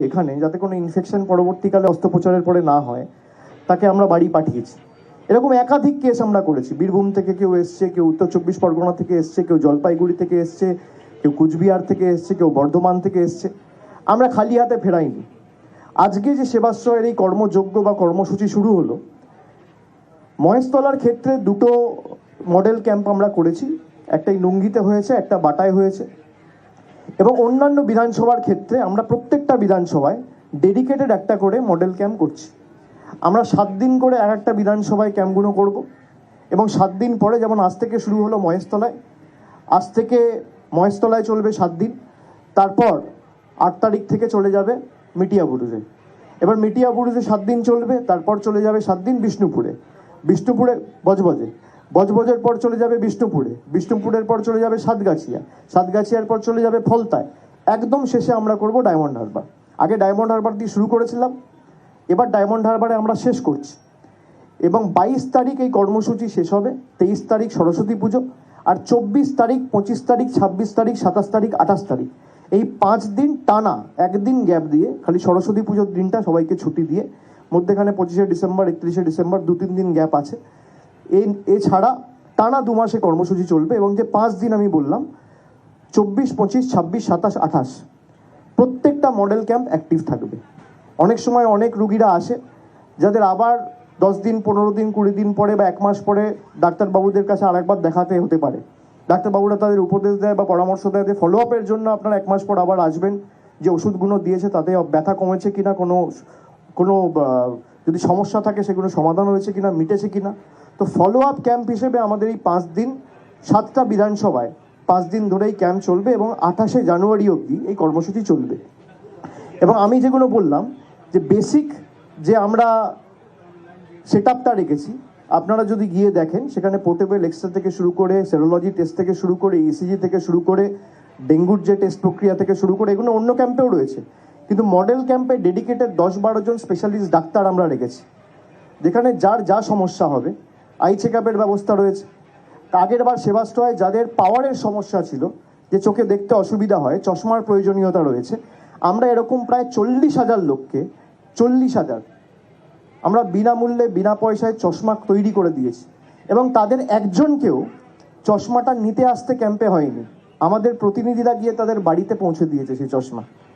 এখানে যাতে কোনো ইনফেকশন পরবর্তীকালে অস্ত্রোপচারের পরে না হয়, তাকে আমরা বাড়ি পাঠিয়েছি। এরকম একাধিক কেস আমরা করেছি। বীরভূম থেকে কেউ এসছে, কেউ উত্তর চব্বিশ পরগনা থেকে এসছে, কেউ জলপাইগুড়ি থেকে এসছে, কেউ কুচবিহার থেকে এসছে, কেউ বর্ধমান থেকে এসছে। আমরা খালি হাতে ফেরাইনি। আজকে যে সেবাশ্রয়ের এই কর্মযোগ্য বা কর্মসূচি শুরু হলো, মহেশতলার ক্ষেত্রে দুটো মডেল ক্যাম্প আমরা করেছি। একটাই নুঙ্গিতে হয়েছে, একটা বাটায় হয়েছে। এবং অন্যান্য বিধানসভার ক্ষেত্রে আমরা প্রত্যেকটা বিধানসভায় ডেডিকেটেড একটা করে মডেল ক্যাম্প করছি। আমরা সাত দিন করে এক একটা বিধানসভায় ক্যাম্পগুলো করব এবং সাত দিন পরে যেমন আজ থেকে শুরু হলো মহেশতলায়, আজ থেকে মহেশতলায় চলবে সাত দিন, তারপর আট তারিখ থেকে চলে যাবে মিটিয়া বুরুজে। এবার মিটিয়া বুরুজে সাত দিন চলবে, তারপর চলে যাবে সাত দিন বিষ্ণুপুরে। বিষ্ণুপুরে বজবজে। বজবজের পর চলে যাবে বিষ্ণুপুরে। বিষ্ণুপুরের পর চলে যাবে সাতগাছিয়া। সাতগাছিয়ার পর চলে যাবে ফলতায়। একদম শেষে আমরা করব ডায়মন্ড হারবার। আগে ডায়মন্ড হারবার দিয়ে শুরু করেছিলাম। এবার ডায়মন্ড হারবারে আমরা শেষ করছি। এবং বাইশ তারিখ এই কর্মসূচি শেষ হবে। তেইশ তারিখ সরস্বতী পুজো। আর চব্বিশ তারিখ, পঁচিশ তারিখ, ছাব্বিশ তারিখ, সাতাশ তারিখ, আঠাশ তারিখ। এই পাঁচ দিন টানা, একদিন গ্যাপ দিয়ে, খালি সরস্বতী পুজোর দিনটা সবাইকে ছুটি দিয়ে, মধ্যেখানে পঁচিশে ডিসেম্বর, একত্রিশে ডিসেম্বর দু তিন দিন গ্যাপ আছে। এছাড়া টানা দু মাসে কর্মসূচি চলবে এবং যে পাঁচ দিন আমি বললাম, চব্বিশ, পঁচিশ, ছাব্বিশ, সাতাশ, আঠাশ, প্রত্যেকটা মডেল ক্যাম্প অ্যাক্টিভ থাকবে। অনেক সময় অনেক রুগীরা আসে, যাদের আবার দশ দিন, পনেরো দিন, কুড়ি দিন পরে বা এক মাস পরে ডাক্তারবাবুদের কাছে আরেকবার দেখাতে হতে পারে। ডাক্তারবাবুরা তাদের উপদেশ দেয় বা পরামর্শ দেয় যে ফলো আপের জন্য আপনারা এক মাস পর আবার আসবেন। যে ওষুধগুলো দিয়েছে তাতে ব্যথা কমেছে কিনা, কোনো কোনো যদি সমস্যা থাকে সেগুলো সমাধান হয়েছে কিনা, মিটেছে কিনা। তো ফলো আপ ক্যাম্প হিসেবে আমাদের এই পাঁচ দিন সাতটা বিধানসভায় পাঁচ দিন ধরেই ক্যাম্প চলবে এবং আঠাশে জানুয়ারি অবধি এই কর্মসূচি চলবে। এবং আমি যেগুলো বললাম, যে বেসিক যে আমরা সেট আপটা রেখেছি, আপনারা যদি গিয়ে দেখেন, সেখানে পোর্টেবল এক্সরে থেকে শুরু করে সেরোলজি টেস্ট থেকে শুরু করে ইসিজি থেকে শুরু করে, ডেঙ্গুর যে টেস্ট প্রক্রিয়া থেকে শুরু করে, এগুলো অন্য ক্যাম্পেও রয়েছে। কিন্তু মডেল ক্যাম্পে ডেডিকেটেড দশ বারো জন স্পেশালিস্ট ডাক্তার আমরা রেখেছি। যেখানে যার যা সমস্যা হবে আই চেক আপের ব্যবস্থা রয়েছে। আগের বার সেবাশ্রয় যাদের পাওয়ারের সমস্যা ছিল, যে চোখে দেখতে অসুবিধা হয়, চশমার প্রয়োজনীয়তা রয়েছে, আমরা এরকম প্রায় চল্লিশ হাজার লোককে, চল্লিশ হাজার, আমরা বিনামূল্যে, বিনা পয়সায় চশমা তৈরি করে দিয়েছি। এবং তাদের একজনকেও চশমাটা নিতে আসতে ক্যাম্পে হয়নি। আমাদের প্রতিনিধিরা গিয়ে তাদের বাড়িতে পৌঁছে দিয়েছে সেই চশমা।